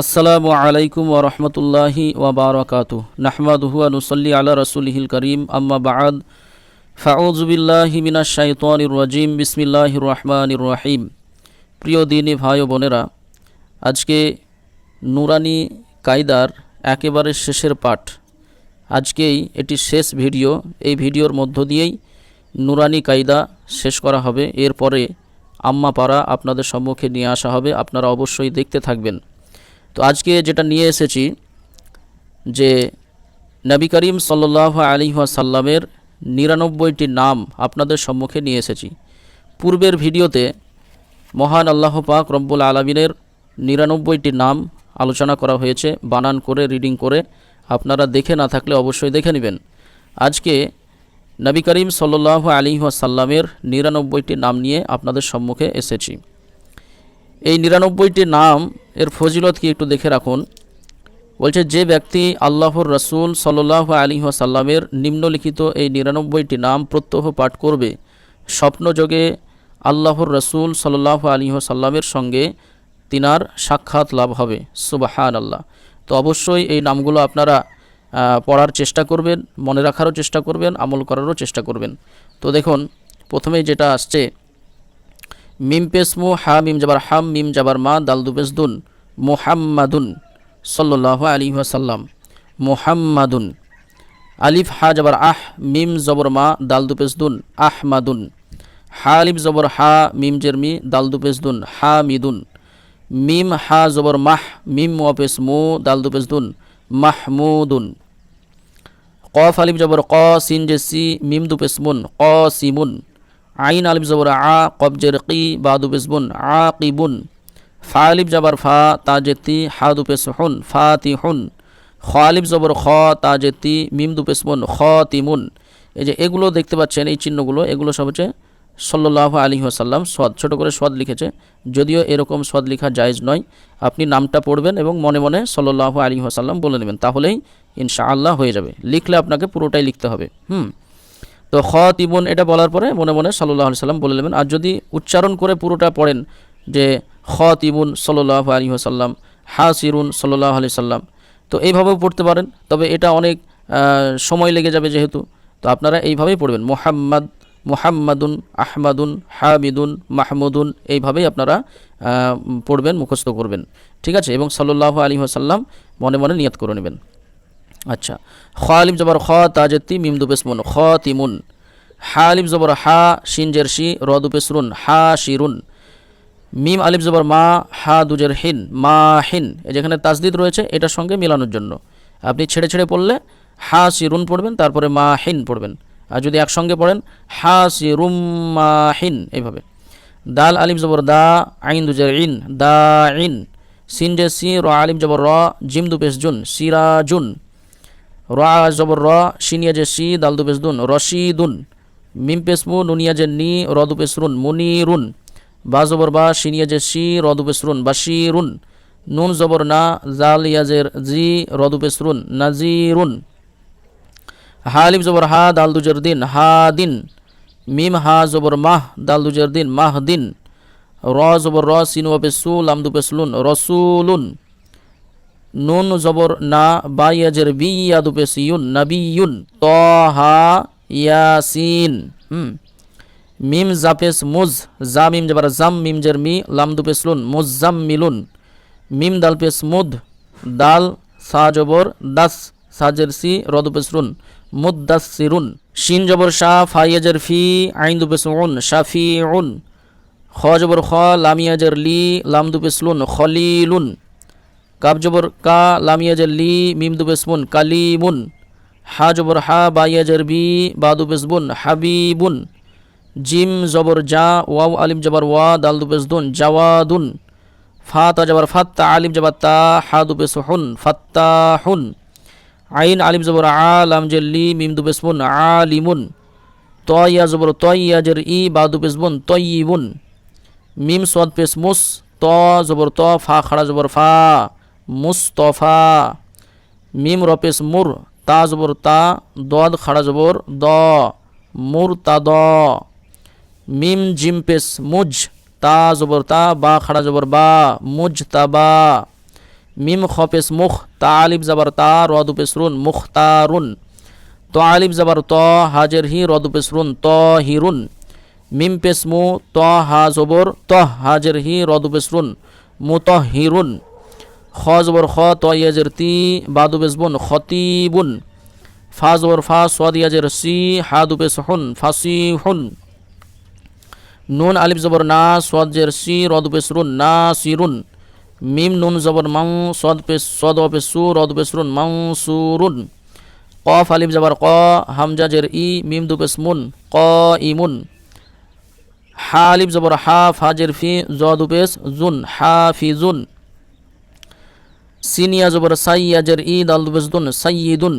আসসালামু আলাইকুম ওরহমতুল্লাহি ওবরাকাতু নাহমাদুহু আনুসল্লি আলা রসুলহিল করিম। আম্মা বাদ। ফাউজুবিল্লাহি মিনাশ শাইতানির রাজিম। বিসমিল্লাহির রহমানির রহিম। প্রিয় দিনী ভাই ও বোনেরা, আজকে নুরানি কায়দার একেবারে শেষের পাঠ। আজকেই এটি শেষ ভিডিও। এই ভিডিওর মধ্য দিয়েই নুরানি কায়দা শেষ করা হবে। এরপরে আম্মা পাড়া আপনাদের সম্মুখে নিয়ে আসা হবে। আপনারা অবশ্যই দেখতে থাকবেন। তো আজকে যেটা নিয়ে এসেছি যে নবী করিম সাল্লাহ আলী সাল্লামের নিরানব্বইটি নাম আপনাদের সম্মুখে নিয়ে এসেছি। পূর্বের ভিডিওতে মহান আল্লাহ পাক রব্বুল আলমিনের নিরানব্বইটি নাম আলোচনা করা হয়েছে, বানান করে রিডিং করে। আপনারা দেখে না থাকলে অবশ্যই দেখে নেবেন। আজকে নবী করিম সাল্লাহ আলী সাল্লামের নিরানব্বইটি নাম নিয়ে আপনাদের সম্মুখে এসেছি। এই নিরানব্বইটি নাম এর ফজিলত কি একটু দেখে রাখুন। বলছে, যে ব্যক্তি আল্লাহর রসুল সাল্লাহ আলী সাল্লামের নিম্নলিখিত এই নিরানব্বইটি নাম প্রত্যহ পাঠ করবে, স্বপ্নযোগে আল্লাহর রসুল সাল্লাহ আলী সাল্লামের সঙ্গে তিনার সাক্ষাৎ লাভ হবে। সুবাহান আল্লাহ তো অবশ্যই এই নামগুলো আপনারা পড়ার চেষ্টা করবেন, মনে রাখারও চেষ্টা করবেন, আমল করারও চেষ্টা করবেন। তো দেখুন, প্রথমেই যেটা আসছে মিম পেসমু, হা, মিম জাবার হাম, মিম জাবার মা, দাল দুবেস দুন। মোহাম্মাদুন সাল্লাহ আলী ওয়াসাল্লাম। মোহাম্মাদুন। আলিফ, হা, জাবার আহ, মিম জবর মা, দাল দুপেস দুন। আহমাদুন। হা, আলিফ, জবর হা, মিম জেরমি দাল দুপেস দুন। হা মিদুন মিম, হা, জবর মাহ, মিম ওয়াপেস মু দাল দুপেস দুন। মাহমুদুন। কফ, আলিফ, জবর ক, সিন জে সি, মিম দুপেস মুন। ক সিমুন আইন আলিফ জবর আ কবজের কি বাদু পেসবুন আ, কি কিবুন ফা আলিফ জবর ফা তাজেতি হা দু পেস হুন ফা তি হুন। খ আলিফ জবর খ তাজেতি মিম দু পেসমুন খ তিমুন এই যে এগুলো দেখতে পাচ্ছেন, এই চিহ্নগুলো, এগুলো সব হচ্ছে সাল্লাহ আলী আসাল্লাম সদ, ছোট করে সদ লিখেছে। যদিও এরকম সদ লেখা জায়েজ নয়, আপনি নামটা পড়বেন এবং মনে মনে সাল্লাহ আলী আসাল্লাম বলে নেবেন, তাহলেই ইনশাআল্লাহ হয়ে যাবে। লিখলে আপনাকে পুরোটাই লিখতে হবে, হুম। তো খ তিবুন এটা বলার পরে মনে মনে সাল্লাহ আলি সাল্লাম বলে নেবেন, আর যদি উচ্চারণ করে পুরোটা পড়েন যে খ তিবুন সাল্লাহ আলী সাল্লাম হা সিরুন সাল্লাহ আলি সাল্লাম তো এইভাবেও পড়তে পারেন, তবে এটা অনেক সময় লেগে যাবে যেহেতু, তো আপনারা এইভাবেই পড়বেন, মোহাম্মদ, মোহাম্মদুন, আহমাদুন, হামিদুন, মাহমুদুন, এইভাবেই আপনারা পড়বেন, মুখস্থ করবেন, ঠিক আছে? এবং সাল্লাহ আলী সাল্লাম মনে মনে নিয়ত করে নেবেন। আচ্ছা। খ আলিম জবর খ তাজেতি মিম দুপেসমুন খ তিমুন হা আলিম জবর হা, শিন জেরশি র দুপেসরুন হা শিরুন মিম, আলিফ জবর মা, হা দুজের হিন। মা, হিন। যেখানে তাজদিদ রয়েছে, এটার সঙ্গে মিলানোর জন্য। আপনি ছেড়ে ছেড়ে পড়লে হা সিরুন পড়বেন, তারপরে মা, হিন পড়বেন। আর যদি একসঙ্গে পড়েন, হা সিরুম মা, হিন, এইভাবে। দাল, আলিফ জবর দা, আইন দুজের ইন। দা, ইন। সিন জে সি, র, আলিফ জবর র, জিম দুপেস জুন। সিরাজুন র র শিনিয়া যে সি দাল দুপেস দুন রশিদুন মিম পেসমু নুনিয়া যে নি, র দুপেস রুন বা জবর বা শিনিয়া যে সি র দুপেস রুন নুন জবর না, জাল ইয়াজের জি, র দুপেস রুন নাজিরুন হা আলিফ জবর হা, দাল দুজের দিন, হা দিন। মিম হা জবর মাহ, দাল দুজের দিন, মাহ দিন। র জবর র, সিন ওপেসু লাম দুপেসলুন রসুলুন নুন জবর না বা ইয়াজের বি ইয়াদু পেসিউন নাবিয়ুন ত হা ইয়াসিন। হুম। মিম জাপেস মুজ, জা মিম জবর জাম, মিম জের মি, লাম দু পেসলুন মুজাম মিলুন মিম দাল পেস মুদ, দাল, সা জবর, দাস সাজের সি রদু পেসরুন মুদাসিরুন শিন জবর শাহ ফাইয়াজের ফি, আইন দু পেসুন শাফি উন। খ জবর খ লামিয়াজের লি, লাম দু পেসলুন খলিলুন কাব জবর কা লামিয়াজের লি, মিম দু বেসমুন কালিমুন হা জবর হা বাইয়াজের বি বাদু বেসবুন, হাবিবুন। জিম জবর জা, ওয়াও আলিম জবর ওয়া, দাল দু বেসদুন, জাওয়াদুন। ফা তা জবর ফাত্তা আলিম জবর তা, হা দু বেসহুন, ফাত্তাহুন। আইন আলিম জবর আ, লাম জের লি, মিম দু বেসমুন আলিমুন। তয়া জবর তয়াজের ই বাদু বেসবুন, তয়িবুন। মিম সদ পেস মুস, ত জবর ত, ফা খাড়া জবর ফা। মুস্তফা। মিম রপেস মুর, তা জবর তা, দদ খাড়া জবর দ, মুর তা দ। মিম জিম পেস মুজ, তা জবর তা, বা খাড়া জবর বা, মুজ তা বা। মিম খপেশ মুখ, তা আলিফ জাবার তা, রদ পেসরুন মুখতারুন ত আলিফ জাবার ত, হাজের হি, রদ পেসরুন ত হিরুন মিম পেশ মু, ত হা জবর, ত হাজের হি, রদ পেসরুন মুত হিরুন খ জবর খ ত ইয়াজের তি বাদু বেসবুন খতিবুন ফা জবর ফা সোয়াদ ইয়াজের সি হাদু পেসহুন ফাসিহুন নুন আলিফ জবর না সোয়াদ জের সি রদ পেসরুন না সিরুন মিম নুন জবর মাং সদ পেস সদ পেসু রদ পেসরুন মাং সুরুন কফ আলিফ জবর ক হামজা জের ই মিম দু পেসমুন ক ইমুন হা আলিফ জবর হা ফাজের ফি জদ পেস জুন হা ফিজুন সিনিয়া জবর সাইয়া জের ই দাল দু পেস দুন সাইয়িদুন।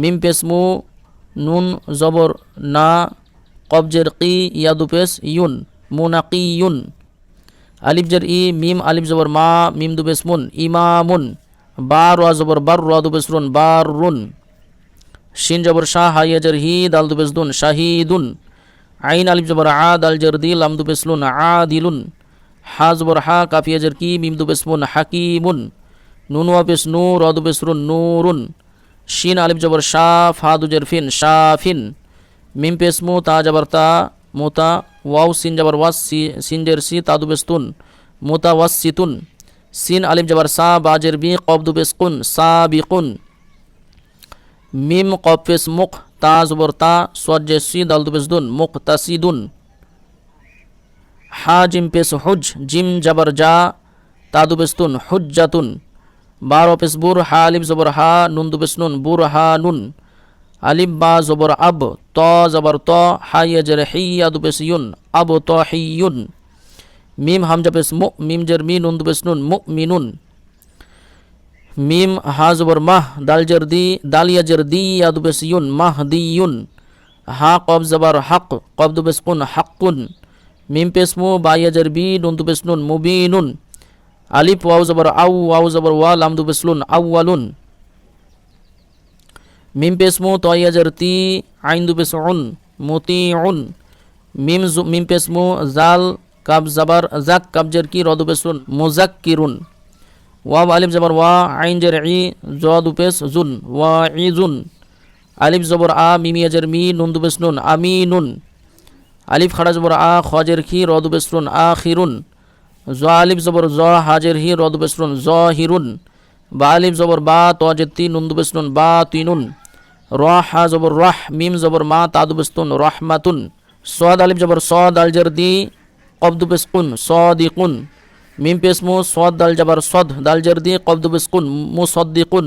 মিম পেসমু নুন জবর না, কবজের কি, ইয়াদু পেস ইউন, মুনাকিয়ুন। আলিফ জের ই, মিম আলিফ জবর মা, মিম দু পেস মুন, ইমামুন। বার ওয়া জবর বার রা দু পেস রুন, বার রুন। শিন জবর শাহ, হাইয়া জের হি দাল দু পেস দুন, শাহিদুন। আইন আলিফ জবর আ দাল জের দি লাম দু পেস লুন, আদিলুন। হা জবর হা, কাফিয়া জের কি, মিম দু পেস মুন, হাকিমুন। নুন ওয়া পেস নু র দু পেস রুন নুরুন। শিন, আলিফ, জবর শাহ ফা, দু, জের, ফিন শাফিন মিম পেস মু, তা, জবর, তা মুতা ওয়াও, সিন, জবর, ওয়াস, সি, সিন, জের, সি তাদু বেস্তুন মুতা ওয়াস সিতুন সিন আলিম জবর, সা বাজের বি কবদু বেসকুন সা বিকুন মিম কব পেস মুখ, তা, জবর, তা, সোয়াদ জে সি দালদু বেসদুন মুখ তাসিদুন হা, জিম পেস হুজ জিম, জবর, জা তাদু বেস্তুন হুজ্জাতুন বারো পেস বুর হা আলিম জবর হা, নুন দু বেসনুন বুর হা, নুন। আলিফ বা জবর আব, ত জবর ত হাইয়া জের হিয়া দু পেস ইউন, আব ত হিয়ুন মিম হামজা পেস মু, মিম জের মি, নুন দু পেস নুন, মু মিনুন মিম হা জবর মাহ, দাল জের দি দালিয়া জের দি, ইয়া দু পেস ইউন, মাহ দিয়ুন হা কব জবর হক কব দু পেস কুন হাক্কুন মিম পেস মু বাইয়া জের বি, নুন দু পেস নুন। মুবিনুন আলিফ, ওয়াও জবর, আউ, ওয়াও জবর, ওয়া, লাম দু পেস লুন আউয়ালুন। মিম পেসমু তয়াজের তি, আইন দু পেস উন মুতি উন মিম মিম পেসমু জাল, কাব, জাবার, জাক কাবজের কি রদু পেসুন মুজাক কিরুন ওয়াব আলিফ, জবর, ওয়া, আইন, জের, ই জদু পেস জুন, ওয়া, ই, জুন। আলিফ, জবর, আ মিমিয়াজের মি, নুন দু পেস নুন নুন আলিফ, খাড়া, জবর, আ খজের খি রদু পেসরুন আ খিরুন জ আলিফ জবর জ হাজের হি রদু পেসরুন জ হিরুন। বা আলিফ জবর বা তজের তিন নুন নুন বা তিনুন। র হা জবর রহ, মিম জবর মা, তাদু বেস্তুন, রহমাতুন। সদ আলিফ জবর সদ আল জর দি কবদু বেসকুন, সদিকুন। মিম পেসমু সদ দাল জবর সদ দাল জর দি কবদু বেসকুন, মুসদ্দিকুন।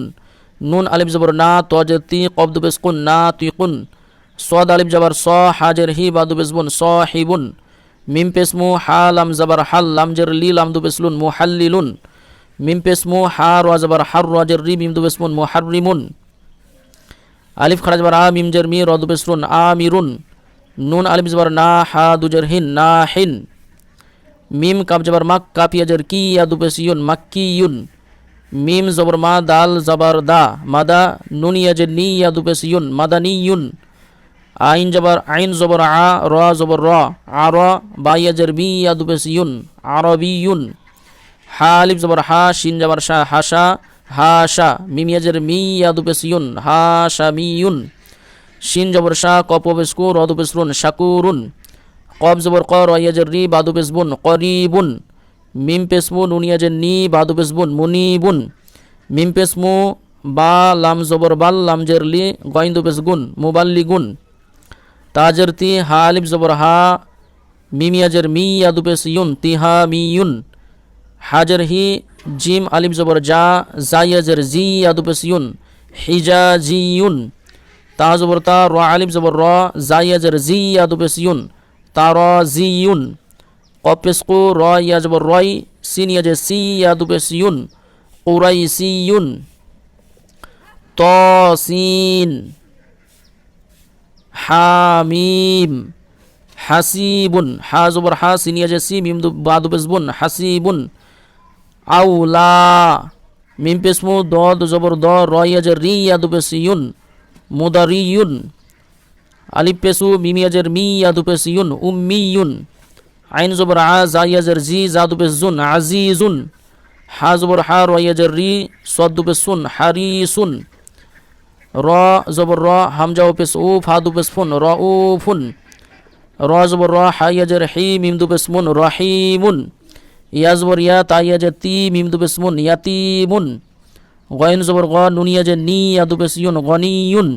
নুন আলিফ জবর না তজের তি, কবদু বেসকুন, না তিকুন। সদ আলিফ জবর স, হাজের হি স হিবুন মিম পেসমু হা লাম জবর হাল, লাম জের লি, লাম দু বেসলুন মুহাল্লিলুন। মিম পেসমু হা র জবর হার রজের রি, মিম দু বেসমুন মুহারিমুন আলিফ খারাজ বার আ, মিম জের মি রদ বেসরুন আমিরুন। নুন আলিফ জবর না, হা দুজের হিন, না হিন। মিম কাব জবর মাক কাপিয়া জের কি, ইয়া দু পেসিয়ুন, মাক্কিয়ুন। মিম জবর মা, দাল জবর দা, মাদা। নুন ইয়া জের নি, ইয়া দু পেসিয়ুন, মাদানিয়ুন। আইন জবর আইন জবর, আ, র, জবর, র। আ, র বা ইয়া জের বি ইয়া দু পেসিয়ুন আরবিয়ুন হা, আলিফ জবর, হা, শিন জবর শাহ হাসা হাসা মিমিয়াজের মিয়া দুপেসিয়ুন হাসা মিয়ুন শিন জবর শাহ কপ বেসকু রদু পেসরুন শাকুরুন। কব জবর, ক রয়াজের রি বাদু পেসবুন করিবুন। মিম পেসমু নুনিয়াজের নি বাদু পেসবুন মুনিবুন। মিম পেসমু বা, লাম জবর, বাল, লাম জের লি গইন্দু পেসগুন মুবাল্লিগুন। তাজের তি হা আলিফ জবর হা মিমিয়াজের মিয়া দুপেস ইউন তিহা মিয়ুন হাজার হি, জিম আলিফ জবর জা জাইয়াজের জি আদুপেস ইউন, হিজা জিউন তা জবর তা, র আলিফ জবর র জাইয়াজের জি আদুপেস ইউন, তা র জিউন কপেসকু র ইয়া জবর রয়, সিন ইয়াজে সি আদুপেস ইউন কুরাই সিউন ত, সিন। হামিম, হাসিবুন, হা জবর হা, সিনিয়া যে মিম দু বাদু বেসবুন হাসিবুন, আউলা, মিম পেসমু দ জবর দ রয়া যে রি ইয়াদু পেসিয়ুন মুদারিয়ুন, আলিফ পেসু মিমিয়াজের মি ইয়াদু পেসিয়ুন উম্মিয়ুন, আইন জবর আ জাইয়াজের জি জাদু পেসজুন আজিজুন, হা জবর হা রয়াজের রি সদ্দুপে সুন হারি সুন র, জবর র, হামজা ওপেস উ ফা দুপেস ফুন, র উ ফুন। র, জবর র হাইয়াজের হি, মিম দুপেস মুন রহিমুন ইয়া, জবর, ইয়া তাইয়াজের তি, মিম দুপেস মুন ইয়াতিমুন গয়েন, জবর, গ নুনিয়াজের নি, ইয়া দুপেস ইউন গনিয়ুন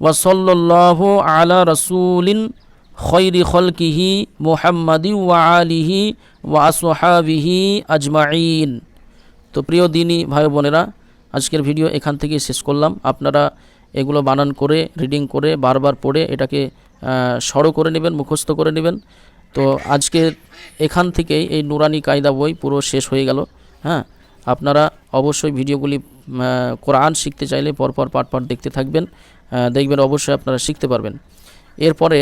ওয়াসল্লাল্লাহু আলা রাসূলিন খৈরি খলকিহি মুহাম্মাদি ওয়া আলিহি ওয়া আসহাবিহি আজমাইন তো প্রিয় দিনী ভাই বোনেরা আজকের ভিডিও এখান থেকে শেষ করলাম। আপনারা এগুলো বানান করে রিডিং করে, বারবার পড়ে এটাকে সড়ো করে নেবেন, মুখস্থ করে নেবেন। তো আজকে এখান থেকেই এই নুরানি কায়দা বই পুরো শেষ হয়ে গেল। হ্যাঁ আপনারা অবশ্যই ভিডিওগুলি কোরআন শিখতে চাইলে পরপর পাট পাট দেখতে থাকবেন। দেখবেন অবশ্যই আপনারা শিখতে পারবেন। এরপরে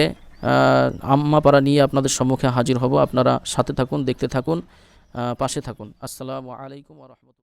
আম্মাপাড়া নিয়ে আপনাদের সম্মুখে হাজির হব। আপনারা সাথে থাকুন, দেখতে থাকুন পাশে থাকুন। আসসালামু আলাইকুম রহমতুল্লাহ।